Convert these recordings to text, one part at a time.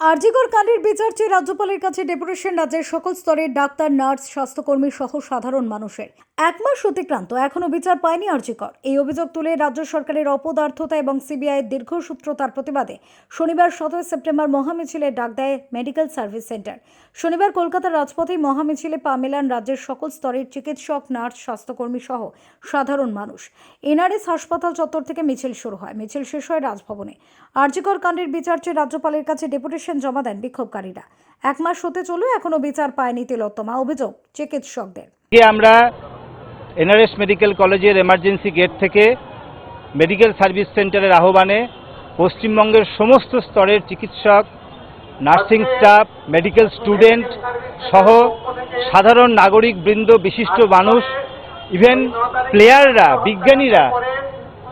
আরজিকর কাণ্ডের বিচার চেয়ে রাজ্যপালের কাছে ডেপুটেশন রাজ্যের সকল স্তরের ডাক্তার, নার্স, স্বাস্থ্যকর্মী সহ সাধারণ মানুষের। এক মাস অতিক্রান্ত এখনও বিচার পায়নি আরজিকর। এই অভিযোগ তুলে রাজ্য সরকারের অপদার্থতা এবং সিবিআই সিবিআইয়ের দীর্ঘসূত্রতার প্রতিবাদে শনিবার সতেরো সেপ্টেম্বর মহামিছিলে ডাক দেয় মেডিকেল সার্ভিস সেন্টার। শনিবার কলকাতার রাজপথে মহামিছিলে পা মেলান রাজ্যের সকল স্তরের চিকিৎসক, নার্স, স্বাস্থ্যকর্মী সহ সাধারণ মানুষ। এনআরএস হাসপাতাল চত্বর থেকে মিছিল শুরু হয়। মিছিল শেষ হয় রাজভবনে। আরজিকর কাণ্ডের বিচার চেয়ে রাজ্যপালের কাছে ডেপুটেশন জমা দেন বিক্ষোভকারীরা। এক মাস হতে চলেও এখনও বিচার পায়নি তিলোত্তমা। অভিযোগ চিকিৎসকদের। আমরা এনআরএস মেডিকেল কলেজের এমার্জেন্সি গেট থেকে মেডিকেল সার্ভিস সেন্টারের আহ্বানে পশ্চিমবঙ্গের সমস্ত স্তরের চিকিৎসক নার্সিং স্টাফ মেডিকেল স্টুডেন্ট সহ সাধারণ নাগরিক বৃন্দ বিশিষ্ট মানুষ ইভেন প্লেয়াররা বিজ্ঞানীরা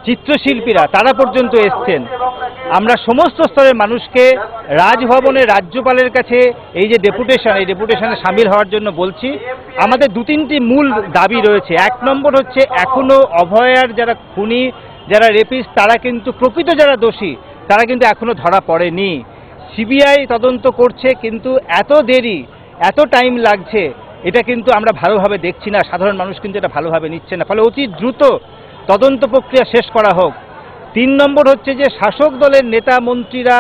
চিত্রশিল্পীরা তারা পর্যন্ত এসছেন। আমরা সমস্ত স্তরের মানুষকে রাজভবনে রাজ্যপালের কাছে এই যে ডেপুটেশন, এই ডেপুটেশনে সামিল হওয়ার জন্য বলছি, আমাদের দু তিনটি মূল দাবি রয়েছে। এক নম্বর হচ্ছে, এখনও অভয়ার যারা খুনি, যারা রেপিস তারা কিন্তু প্রকৃত যারা দোষী, তারা কিন্তু এখনও ধরা পড়েনি। সিবিআই তদন্ত করছে, কিন্তু এত দেরি, এত টাইম লাগছে, এটা কিন্তু আমরা ভালোভাবে দেখছি না। সাধারণ মানুষ কিন্তু এটা ভালোভাবে নিচ্ছে না। ফলে অতি দ্রুত তদন্ত প্রক্রিয়া শেষ করা হোক। তিন নম্বর হচ্ছে যে শাসক দলের নেতা, মন্ত্রীরা,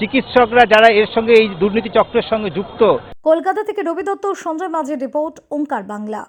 চিকিৎসকরা যারা এর সঙ্গে এই দুর্নীতি চক্রের সঙ্গে যুক্ত। কলকাতা থেকে রবি দত্ত, সঞ্জয় মাঝির রিপোর্ট, ওঙ্কার বাংলা।